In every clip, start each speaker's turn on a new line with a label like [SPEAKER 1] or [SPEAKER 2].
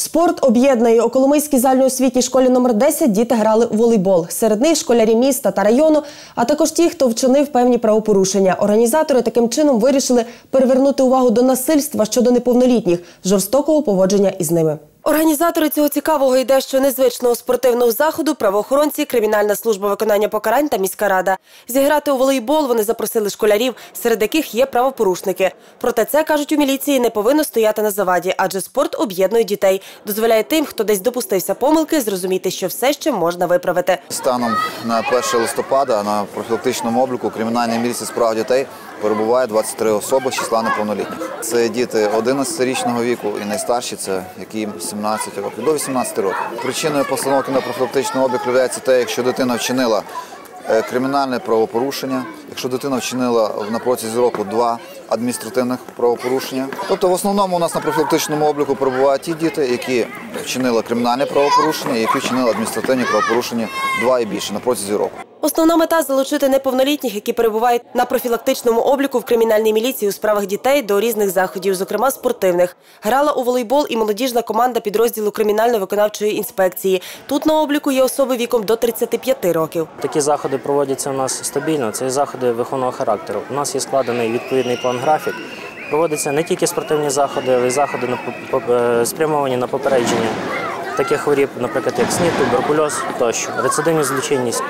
[SPEAKER 1] Спорт об'єднує у Коломийській загальноосвітній школі номер 10 діти грали у волейбол. Серед них школярі міста та району, а також ті, хто вчинив певні правопорушення. Організатори таким чином вирішили перевернути увагу до насильства щодо неповнолітніх, жорстокого поводження із ними. Організатори цього цікавого і дещо незвичного спортивного заходу правоохоронці, кримінальна служба виконання покарань та міська рада. Зіграти у волейбол вони запросили школярів, серед яких є правопорушники. Проте це кажуть у міліції не повинно стояти на заваді, адже спорт об'єднує дітей, дозволяє тим, хто десь допустився помилки, зрозуміти, що все ще можна виправити.
[SPEAKER 2] Станом на 1 листопада на профілактичному обліку кримінальної міліції справ дітей перебуває 23 особи з числа неповнолітніх. Це діти 11-річного віку і найстарші це які 17 років, до 18 років. Причиною постановки на профілактичний облік являється те, якщо дитина вчинила е, кримінальне правопорушення, якщо дитина вчинила на протязі року два адміністративних правопорушення. Тобто в основному у нас на профілактичному обліку перебувають ті діти, які вчинили кримінальне правопорушення, і які вчинили адміністративні правопорушення два і більше на протязі року.
[SPEAKER 1] Основна мета залучити неповнолітніх, які перебувають на профілактичному обліку в кримінальній міліції у справах дітей до різних заходів, зокрема спортивних. Грала у волейбол і молодіжна команда підрозділу кримінально-виконавчої інспекції. Тут на обліку є особи віком до 35 років.
[SPEAKER 3] Такі заходи проводяться у нас стабільно. Це заходи виховного характеру. У нас є складений відповідний план графік. Проводяться не тільки спортивні заходи, але й заходи е, спрямовані на попередження таких хворіб, наприклад, як СНІД, туберкульоз тощо, рецидивність злочинність.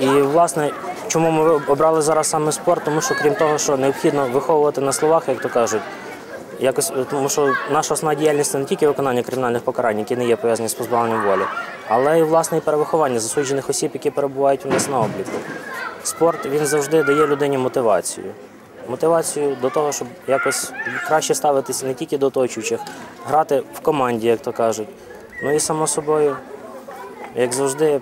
[SPEAKER 3] І власне, чому ми обрали зараз саме спорт? Тому що крім того, що необхідно виховувати на словах, як то кажуть. Якось, тому що наша основна діяльність це не тільки виконання кримінальних покарань, які не є пов'язані з позбавленням волі, але й власне і перевиховання засуджених осіб, які перебувають у нас на обліку. Спорт він завжди дає людині мотивацію. Мотивацію до того, щоб якось краще ставитися не тільки до оточуючих, грати в команді, як то кажуть. Ну і само собою, як завжди,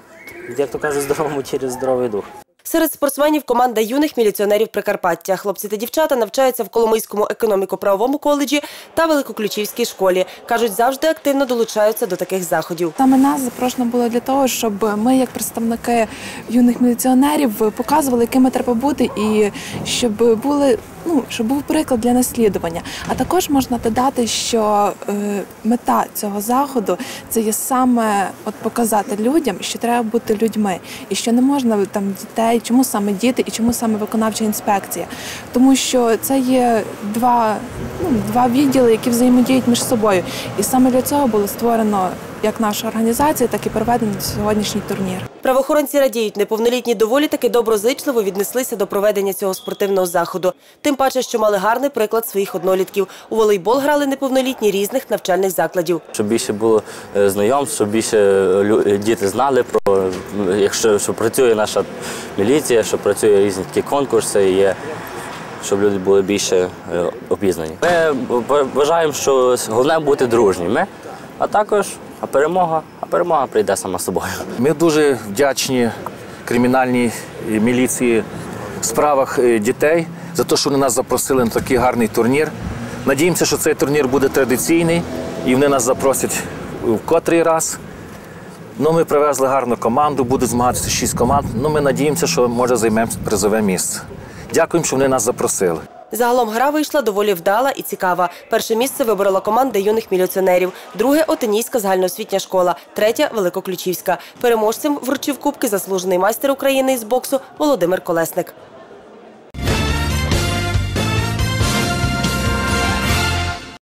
[SPEAKER 3] як то кажуть, здоровому тілі здоровий дух.
[SPEAKER 1] Серед спортсменів команда юних міліціонерів Прикарпаття. Хлопці та дівчата навчаються в Коломийському економіко-правовому коледжі та Великоключівській школі. Кажуть, завжди активно долучаються до таких заходів.
[SPEAKER 4] Саме нас запрошено було для того, щоб ми, як представники юних міліціонерів, показували, якими треба бути, і щоб були. Ну, щоб був приклад для наслідування. А також можна додати, що е, мета цього заходу це є саме от показати людям, що треба бути людьми, і що не можна там дітей, чому саме діти і чому саме виконавча інспекція. Тому що це є два, ну, два відділи, які взаємодіють між собою. І саме для цього було створено як наша організація, так і проведено сьогоднішній турнір.
[SPEAKER 1] Правоохоронці радіють, неповнолітні доволі таки доброзичливо віднеслися до проведення цього спортивного заходу. Тим паче, що мали гарний приклад своїх однолітків. У волейбол грали неповнолітні різних навчальних закладів.
[SPEAKER 5] Щоб більше було е, знайомств, щоб більше лю- е, діти знали про якщо що працює наша міліція, що працює різні такі конкурси, є, щоб люди були більше е, обізнані. Ми вважаємо, що головне бути дружніми, а також а перемога, а перемога прийде сама собою.
[SPEAKER 6] Ми дуже вдячні кримінальній міліції в справах е, дітей за те, що вони нас запросили на такий гарний турнір. Надіємося, що цей турнір буде традиційний і вони нас запросять в котрий раз. Ну, ми привезли гарну команду, буде змагатися шість команд. Ну, ми надіємося, що може займемо призове місце. Дякуємо, що вони нас запросили.
[SPEAKER 1] Загалом гра вийшла доволі вдала і цікава. Перше місце виборола команда юних міліціонерів, друге отенійська загальноосвітня школа, третя Великоключівська. Переможцем вручив кубки заслужений майстер України із боксу Володимир Колесник.